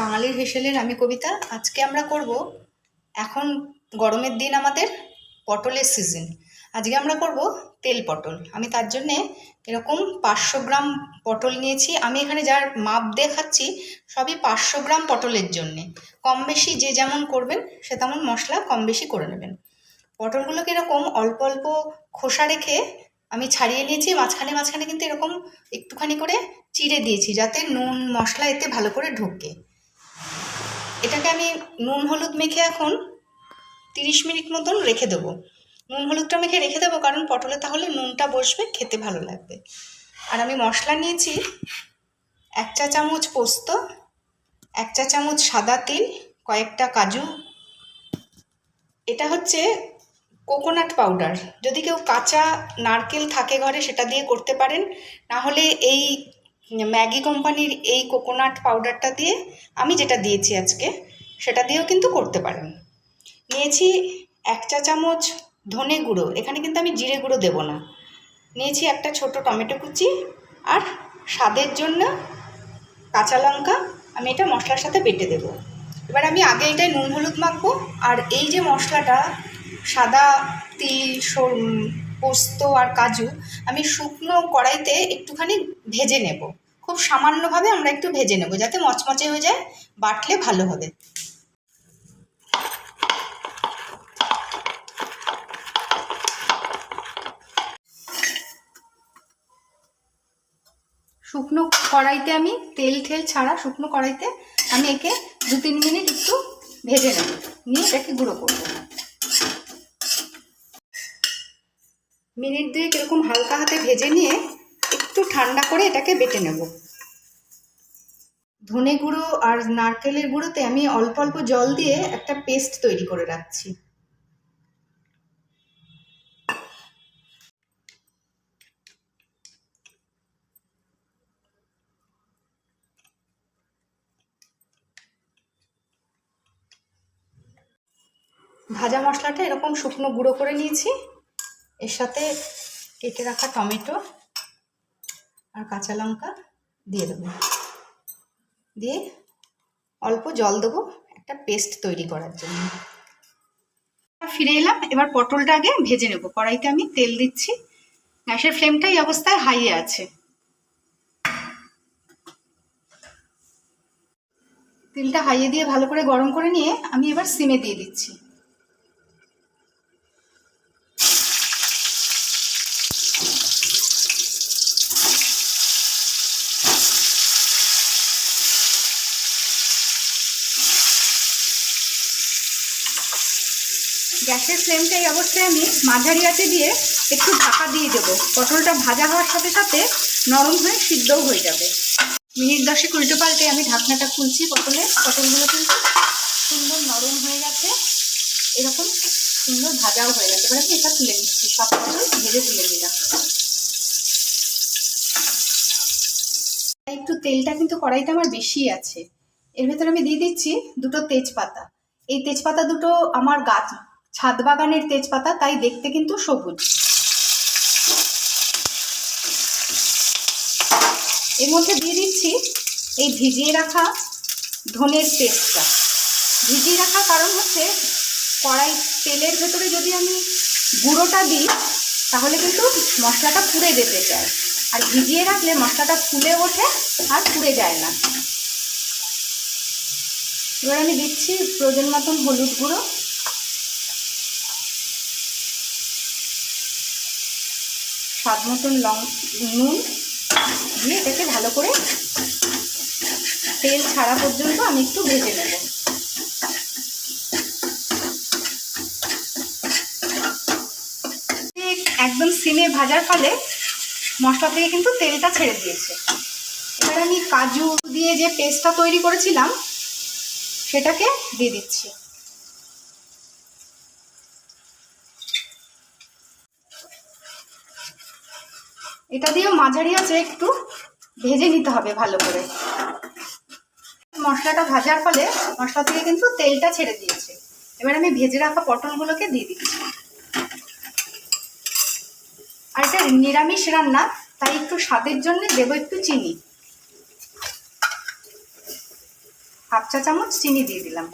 বাঙালির হেসেলের আমি কবিতা আজকে আমরা করব। এখন গরমের দিন আমাদের, পটলের সিজন আজকে আমরা করব তেল পটল। আমি তার জন্যে এরকম পাঁচশো গ্রাম পটল নিয়েছি। আমি এখানে যার মাপ দেখাচ্ছি, সবই পাঁচশো গ্রাম পটলের জন্যে। কম বেশি যে যেমন করবেন, সে তেমন মশলা কম বেশি করে নেবেন। পটলগুলোকে এরকম অল্প অল্প খোসা রেখে আমি ছাড়িয়ে নিয়েছি। মাঝখানে মাঝখানে কিন্তু এরকম একটুখানি করে চিড়ে দিয়েছি, যাতে নুন, মশলা এতে ভালো করে ঢোকে। এটাকে আমি নুন হলুদ মেখে এখন তিরিশ মিনিট মতন রেখে দেবো। নুন হলুদটা মেখে রেখে দেবো কারণ পটলে তাহলে নুনটা বসবে, খেতে ভালো লাগবে। আর আমি মশলা নিয়েছি এক চা চামচ পোস্ত, এক চা চামচ সাদা তিল, কয়েকটা কাজু। এটা হচ্ছে কোকোনাট পাউডার। যদি কেউ কাঁচা নারকেল থাকে ঘরে সেটা দিয়ে করতে পারেন, না হলে এই ম্যাগি কোম্পানির এই কোকোনাট পাউডারটা দিয়ে আমি যেটা দিয়েছি আজকে, সেটা দিয়েও কিন্তু করতে পারেন। নিয়েছি এক চা চামচ ধনে গুঁড়ো, এখানে কিন্তু আমি জিরে গুঁড়ো দেবো না। নিয়েছি একটা ছোট টমেটো কুচি আর স্বাদের জন্য কাঁচা লঙ্কা আমি এটা মশলার সাথে বেটে দেবো। এবার আমি আগে এটাই নুন হলুদ মাখবো আর এই যে মশলাটা, সাদা তিল পোস্ত আর কাজু, আমি শুকনো কড়াইতে একটুখানি ভেজে নেব। খুব সামান্যভাবে আমরা একটু ভেজে নেব, যাতে মচমচে হয়ে যায়, বাটলে ভালো হবে। শুকনো কড়াইতে আমি তেল ঠেল ছাড়া শুকনো কড়াইতে আমি একে দু তিন মিনিট একটু ভেজে নেব, নিয়ে এটাকে গুঁড়ো করব। মিনিট দুয়েক এরকম হালকা হাতে ভেজে নিয়ে ঠান্ডা করে এটাকে বেটে নেব। ধনে গুঁড়ো আর নারকেলের গুঁড়োতে আমি অল্প অল্প জল দিয়ে একটা পেস্ট তৈরি করে রাখছি। ভাজা মশলাটা এরকম শুকনো গুঁড়ো করে নিয়েছি। এর সাথে কেটে রাখা টমেটো। আর কাঁচা লঙ্কা দিয়ে দেবো। দিয়ে অল্প জল দেবো একটা পেস্ট তৈরি করার জন্য। ফিরে এলাম, এবার পটলটা আগে ভেজে নেব। কড়াইতে আমি তেল দিচ্ছি। গ্যাসের ফ্লেমটা এই অবস্থায় হাইয়ে আছে। তেলটা হাইয়ে দিয়ে ভালো করে গরম করে নিয়ে আমি এবার সিমে দিয়ে দিচ্ছি। গ্যাসের ফ্লেমটা এই অবস্থায় আমি মাঝারি আঁচে দিয়ে একটু ঢাকা দিয়ে দেবো। পটলটা ভাজা হওয়ার সাথে সাথে নরম হয়ে সিদ্ধও হয়ে যাবে। মিনিট দশেক উল্টো পাল্টে আমি ঢাকনাটা খুলছি পটলে। পটলগুলো কিন্তু সুন্দর নরম হয়ে গেছে। এরকম সুন্দর ভাজাও হয়ে গেছে। এবার আমি এটা তুলে নিচ্ছি। সব পটল ভেজে তুলে নিলাম। একটু তেলটা কিন্তু কড়াইতে আমার বেশি আছে। এর ভেতরে আমি দিয়ে দিচ্ছি দুটো তেজপাতা। এই তেজপাতা দুটো আমার গাছ ছাদ বাগানের তেজপাতা তাই দেখতে কিন্তু সবুজ। এর মধ্যে দিয়ে দিচ্ছি এই ভিজিয়ে রাখা ধনের পেস্টটা। ভিজিয়ে রাখা কারণ হচ্ছে কড়াই তেলের ভেতরে যদি আমি গুঁড়োটা দিই, তাহলে কিন্তু মশলাটা পুড়ে যেতে চায়। আর ভিজিয়ে রাখলে মশলাটা ফুলে ওঠে আর পুড়ে যায় না। এবার আমি দিচ্ছি প্রয়োজন মতন হলুদ গুঁড়ো। স্বাদ মতন লং, নুন দিয়ে এটাকে ভালো করে তেল ছাড়া পর্যন্ত আমি একটু ভেজে নেব। একদম সিমে ভাজার ফলে মশলা থেকে কিন্তু তেলটা ছেড়ে দিয়েছে। এবার আমি কাজু দিয়ে যে পেস্টটা তৈরি করেছিলাম, সেটাকে দিয়ে দিচ্ছি। এটা দিয়েও মাঝারি আছে, একটু ভেজে নিতে হবে ভালো করে। মশলাটা ভাজার ফলে মশলা থেকে কিন্তু তেলটা ছেড়ে দিয়েছে। এবার আমি ভেজে রাখা পটলগুলোকে দিয়ে দিচ্ছি। আর এটা নিরামিষ রান্না, তাই একটু স্বাদের জন্য দেবো একটু চিনি। হাফ চা চামচ চিনি দিয়ে দিলাম।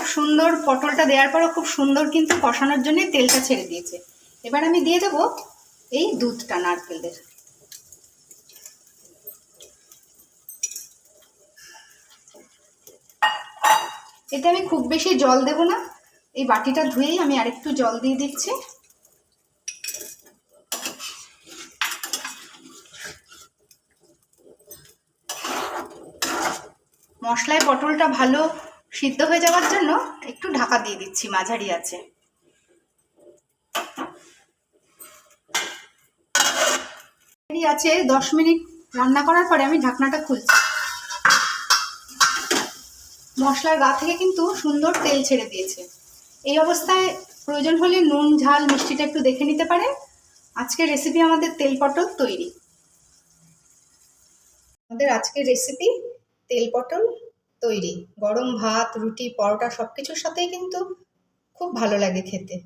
খুব সুন্দর পটলটা দেওয়ার পরও খুব সুন্দর কিন্তু কষানোর জন্য তেলটা ছেড়ে দিয়েছে। এবার আমি দিয়ে দেবো এই দুধটা নারকেলের। এতে আমি খুব বেশি জল দেব না। এই বাটিটা ধুয়েই আমি আরেকটু জল দিয়ে দিচ্ছি। মশলায় পটলটা ভালো সিদ্ধ হয়ে যাওয়ার জন্য একটু ঢাকা দিয়ে দিচ্ছি, মাঝারি আছে। আছে, দশ মিনিট রান্না করার পরে আমি ঢাকনাটা খুলছি। মশলার গা থেকে কিন্তু সুন্দর তেল ছেড়ে দিয়েছে। এই অবস্থায় প্রয়োজন হলে নুন, ঝাল, মিষ্টিটা একটু দেখে নিতে পারে। আজকের রেসিপি আমাদের তেল পটল তৈরি। আমাদের আজকের রেসিপি তেল পটল তৈরি। গরম ভাত রুটি পরোটা সব কিছুর সাথেই কিন্তু খুব ভালো লাগে খেতে।